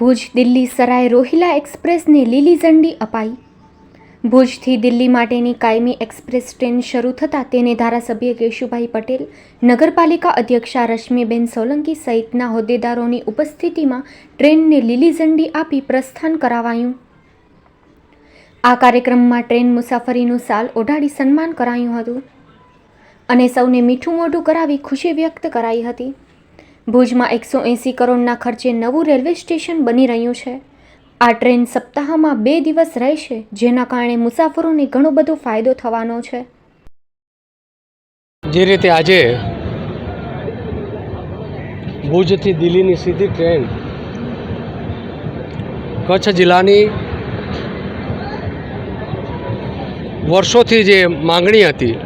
ભુજ દિલ્હી સરાય રોહિલા એક્સપ્રેસને લીલી ઝંડી અપાઈ. ભુજથી દિલ્હી માટેની કાયમી એક્સપ્રેસ ટ્રેન શરૂ થતાં તેને ધારાસભ્ય કેશુભાઈ પટેલ, નગરપાલિકા અધ્યક્ષા રશ્મિબેન સોલંકી સહિતના હોદ્દેદારોની ઉપસ્થિતિમાં ટ્રેનને લીલી ઝંડી આપી પ્રસ્થાન કરાવાયું. આ કાર્યક્રમમાં ટ્રેન મુસાફરીનું સાલ ઓઢાડી સન્માન કરાયું હતું અને સૌને મીઠું મોઢું કરાવી ખુશી વ્યક્ત કરાઈ હતી. ભુજમાં એકસો એંસી કરોડના ખર્ચે નવું રેલવે સ્ટેશન બની રહ્યું છે. આ ટ્રેન સપ્તાહમાં બે દિવસ રહેશે, જેના કારણે મુસાફરોને ઘણો બધો ફાયદો થવાનો છે. જે રીતે આજે ભુજથી દિલ્હીની સીધી ટ્રેન કચ્છ જિલ્લાની વર્ષોથી જે માંગણી હતી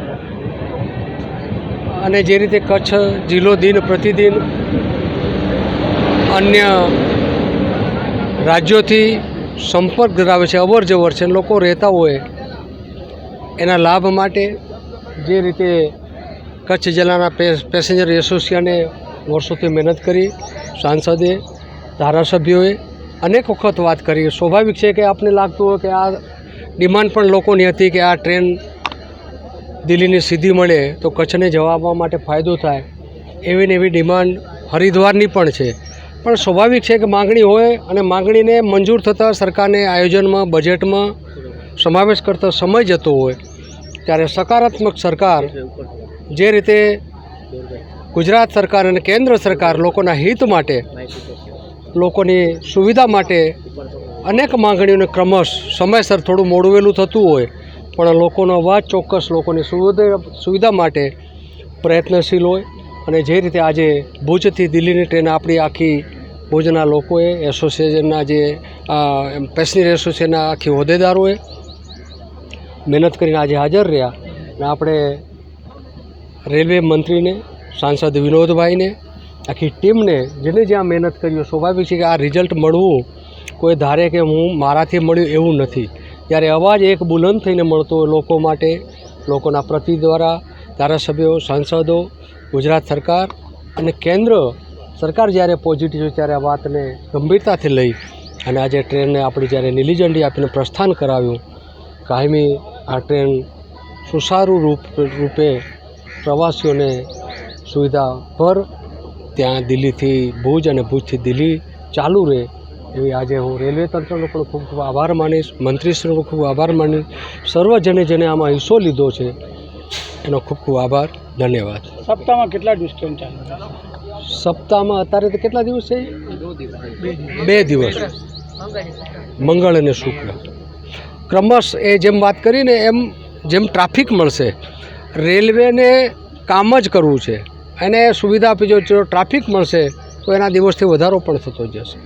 અને જે રીતે કચ્છ જિલ્લો દિન પ્રતિદિન અન્ય રાજ્યોથી સંપર્ક ધરાવે છે અવર જવર છે, લોકો રહેતા હોય એના લાભ માટે જે રીતે કચ્છ જિલ્લાના પેસેન્જર એસોસિએશને વર્ષોથી મહેનત કરી, સાંસદે, ધારાસભ્યોએ અનેક વખત વાત કરી. સ્વાભાવિક છે કે આપને લાગતું હોય કે આ ડિમાન્ડ પણ લોકોની હતી કે આ ટ્રેન દિલ્હીની સિદ્ધિ મળે તો કચ્છને જવા માટે ફાયદો થાય. એવી ને એવી ડિમાન્ડ હરિદ્વારની પણ છે. પણ સ્વાભાવિક છે કે માંગણી હોય અને માંગણીને મંજૂર થતાં સરકારને આયોજનમાં, બજેટમાં સમાવેશ કરતો સમય જતો હોય, ત્યારે સકારાત્મક સરકાર જે રીતે ગુજરાત સરકાર અને કેન્દ્ર સરકાર લોકોના હિત માટે, લોકોની સુવિધા માટે અનેક માંગણીઓને ક્રમશ સમયસર થોડું મોડું વહેલું થતું હોય પણ લોકોનો અવાજ ચોક્કસ લોકોની સુવિધા સુવિધા માટે પ્રયત્નશીલ હોય અને જે રીતે આજે ભુજથી દિલ્હીની ટ્રેન આપણી આખી ભુજના લોકોએ, એસોસિએશનના જે પેસેન્જર એસોસિએશનના આખી હોદ્દેદારોએ મહેનત કરીને આજે હાજર રહ્યા. અને આપણે રેલવે મંત્રીને, સાંસદ વિનોદભાઈને, આખી ટીમને જેને જ્યાં મહેનત કરી સ્વાભાવિક છે કે આ રિઝલ્ટ મળવું કોઈ ધારે કે હું મારાથી મળ્યું એવું નથી. ત્યારે અવાજ એક બુલંદ થઈને મળતો લોકો માટે, લોકોના પ્રતિ દ્વારા, ધારાસભ્યો, સાંસદો, ગુજરાત સરકાર અને કેન્દ્ર સરકાર જ્યારે પોઝિટિવ ત્યારે આ વાતને ગંભીરતાથી લઈ અને આજે ટ્રેનને આપણે જ્યારે નીલી ઝંડી આપીને પ્રસ્થાન કરાવ્યું, કાયમી આ ટ્રેન સુસારું રૂપ, રૂપે પ્રવાસીઓને સુવિધા પર ત્યાં દિલ્હીથી ભુજ અને ભુજથી દિલ્હી ચાલુ રહે. એવી આજે હું રેલવે તંત્રનો પણ ખૂબ ખૂબ આભાર માનીશ મંત્રીશ્રીનો ખૂબ આભાર માનીશ. સર્વ જેને આમાં હિસ્સો લીધો છે એનો ખૂબ ખૂબ આભાર ધન્યવાદ. સપ્તાહમાં કેટલા ડિસ્ટન્સ ચાલે? સપ્તાહમાં અત્યારે તો કેટલા દિવસ છે? બે દિવસ. મંગળ અને શુક્ર. ક્રમશ એ જેમ વાત કરીને એમ જેમ ટ્રાફિક મળશે રેલવેને કામ જ કરવું છે. એને સુવિધા આપી જો ટ્રાફિક મળશે તો એના દિવસથી વધારો પણ થતો જશે.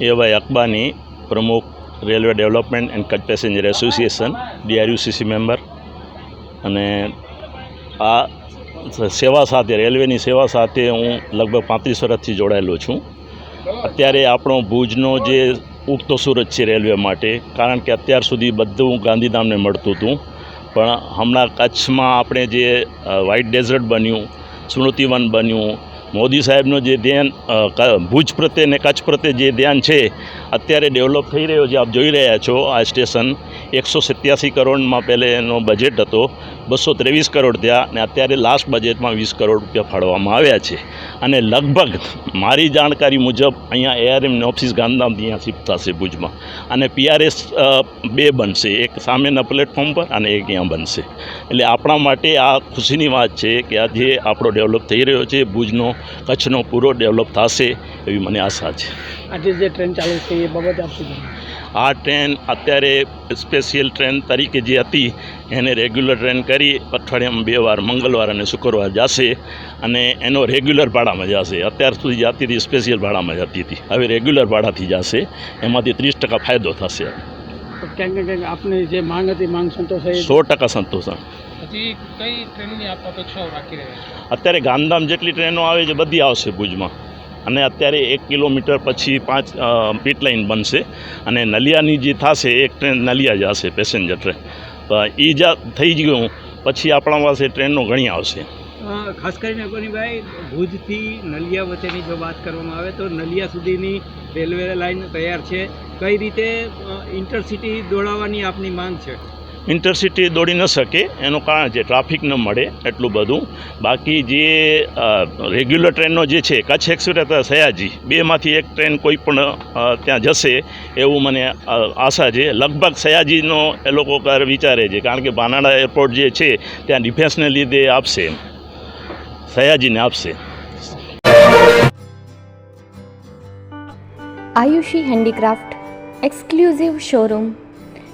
એવાય અકબાની પ્રમુખ railway development and Kutch passenger association, DRUCC member અને આ સેવા સાથે, રેલવેની સેવા સાથે હું લગભગ પાંત્રીસ વર્ષથી જોડાયેલો છું. અત્યારે આપણો ભુજનો જે ઉગતો સુરત છે રેલવે માટે, કારણ કે અત્યાર સુધી બધું ગાંધીધામને મળતું હતું. પણ હમણાં કચ્છમાં આપણે જે વ્હાઇટ ડેઝર્ટ બન્યું, સ્મૃતિવન બન્યું મોદી સાહેબનું જે ધ્યાન ભુજ પ્રત્યે ને કચ્છ પ્રત્યે જે ધ્યાન છે, અત્યારે ડેવલપ થઈ રહ્યો છે. આપ જોઈ રહ્યા છો આ સ્ટેશન. એકસો સત્યાસી કરોડમાં પહેલે એનો બજેટ હતો. બસો ત્રેવીસ કરોડ થયા અને અત્યારે લાસ્ટ બજેટમાં વીસ કરોડ રૂપિયા ફાળવવામાં આવ્યા છે. અને લગભગ મારી જાણકારી મુજબ અહીંયા એઆરએમની ઓફિસ ગાંધીધામથી અહીંયા શિફ્ટ થશે ભુજમાં. અને પીઆરએસ બે બનશે. એક સામેના પ્લેટફોર્મ પર અને એક અહીંયા બનશે. એટલે આપણા માટે આ ખુશીની વાત છે કે આજે આપણો ડેવલપ થઈ રહ્યો છે. ભુજનો કચ્છનો પૂરો ડેવલપ થશે. એવી મને આશા છે. આજે જે ટ્રેન ચાલુ છે એ બાબત આપશે આ ટ્રેન અત્યારે સ્પેશિયલ ટ્રેન તરીકે જે હતી એને રેગ્યુલર ટ્રેન કરી અઠવાડિયામાં બે વાર મંગળવાર અને શુક્રવાર જશે અને એનો રેગ્યુલર ભાડામાં જશે. અત્યાર સુધી જતી હતી સ્પેશિયલ ભાડામાં જતી હતી. હવે રેગ્યુલર ભાડાથી જશે એમાંથી ત્રીસ ટકા ફાયદો થશે. તો ક્યાંક ને ક્યાંક આપની જે માંગ હતી માંગ સંતોષાઈ સો ટકા સંતોષણ હજી કઈ ટ્રેનની આપ અપેક્ષાઓ રાખી રહ્યા અત્યારે ગાંધીધામ જેટલી ટ્રેનો આવે છે બધી આવશે ભુજમાં. અને અત્યારે એક કિલોમીટર પછી પાંચ પીટ લાઇન બનશે. અને નલિયાની જે થશે, એક ટ્રેન નલિયા જશે પેસેન્જર ટ્રેન તો એ જ થઈ ગયું. પછી આપણા પાસે ટ્રેનો ઘણી આવશે. ખાસ કરીને અગોનીભાઈ, ભુજથી નલિયા વચ્ચેની જો વાત કરવામાં આવે, તો નલિયા સુધીની રેલવે લાઇન તૈયાર છે. કઈ રીતે ઇન્ટરસિટી દોડાવવાની આપની માંગ છે? ઇન્ટરસિટી દોડી ન શકે, એનું કારણ છે ટ્રાફિક ન મળે એટલું બધું. બાકી જે રેગ્યુલર ટ્રેનનો જે છે, કચ્છ એક્સપ્રેસ અથવા સયાજી, બેમાંથી એક ટ્રેન કોઈ પણ ત્યાં જશે એવું મને આશા છે. લગભગ સયાજીનો એ લોકો વિચારે છે, કારણ કે બાનાડા એરપોર્ટ જે છે, ત્યાં ડિફેન્સને લીધે આપશે. સયાજીને આપશે. Ayushi handicraft, exclusive showroom.